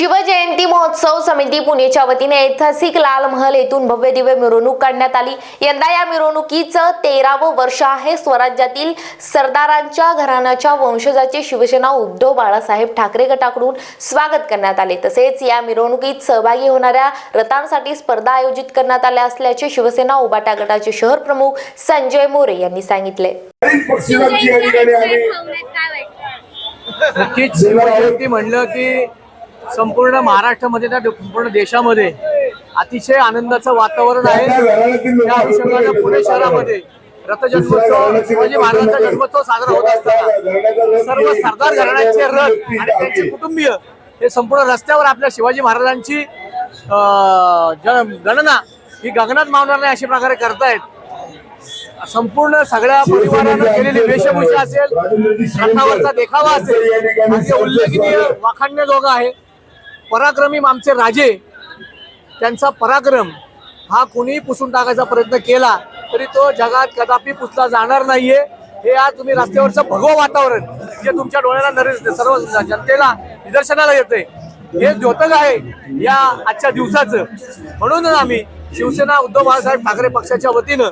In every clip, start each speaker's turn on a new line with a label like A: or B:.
A: शिवजयंती महोत्सव समिती पुणेच्या वतीने ऐतिहासिक लाल महल येथून भव्य दिव्य मिरवणूक काढण्यात आली. यंदा या मिरवणुकीचं तेरावं वर्ष आहे. स्वराज्यातील सरदारांच्या घराण्याच्या वंशजाचे शिवसेना उद्धव बाळासाहेब ठाकरे गटाकडून स्वागत करण्यात आले. तसेच या मिरवणुकीत सहभागी होणाऱ्या रथांसाठी स्पर्धा आयोजित करण्यात आल्या असल्याचे शिवसेना उबाटा गटाचे शहर प्रमुख संजय मोरे यांनी सांगितले.
B: नक्कीच शिवजयंती म्हणलं की संपूर्ण महाराष्ट्रामध्ये त्या संपूर्ण देशामध्ये अतिशय आनंदाचं वातावरण आहे. त्या अनुषंगानं पुणे शहरामध्ये रथजन्मोत्सव शिवाजी महाराजांचा जन्मोत्सव साजरा होत असताना. सर्व सरदार घराण्याचे रथ आणि त्यांचे कुटुंबीय हे संपूर्ण रस्त्यावर आपल्या शिवाजी महाराजांची गणना ही गगनात मावणार नाही अशा प्रकारे करतायत. संपूर्ण सगळ्या परिवारानं केलेली वेशभूषा असेल रथावरचा देखावा असेल. उल्लेखनीय वाखाणण्याजोगा आहे पराक्रमी आमचे राजे त्यांचा पराक्रम हा कुणीही पुसून टाकायचा प्रयत्न केला तरी तो जगात कदापि पुसला जाणार नाहीये. हे आज तुम्ही रस्त्यावरचं भगवं वातावरण जे तुमच्या डोळ्याला नरे- सर्व जनतेला निदर्शनाला येते हे द्योतक आहे या आजच्या दिवसाचं. म्हणून आम्ही शिवसेना उद्धव बाळासाहेब ठाकरे पक्षाच्या वतीनं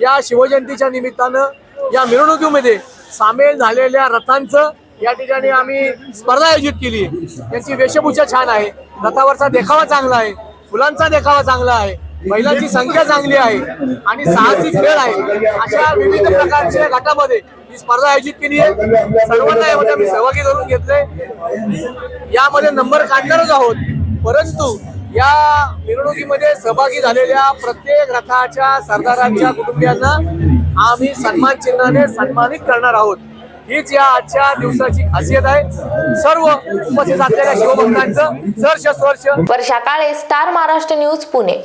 B: या शिवजयंतीच्या निमित्तानं या मिरवणुकीमध्ये सामील झालेल्या रथांचं या ठिकाणी आम्ही स्पर्धा आयोजित केली. त्यांची वेशभूषा छान आहे. रथावरचा देखावा चांगला आहे. फुलांचा देखावा चांगला आहे. महिलांची संख्या चांगली आहे. आणि साहसी खेळ आहे. अशा विविध प्रकारच्या गटामध्ये ही स्पर्धा आयोजित केली आहे. सर्वांना यामध्ये आम्ही सहभागी करून घेतले यामध्ये नंबर काढणारच आहोत. परंतु या मिरवणुकीमध्ये सहभागी झालेल्या प्रत्येक रथाच्या सरदारांच्या कुटुंबियांना आम्ही सन्मान चिन्हाने सन्मानित करणार आहोत. हीच या आजच्या दिवसाची खासियत आहे. सर्व उपस्थित असलेल्या शिवभक्तांचं सर्ष स्वर्ष
A: वर्षा काळे स्टार महाराष्ट्र न्यूज पुणे.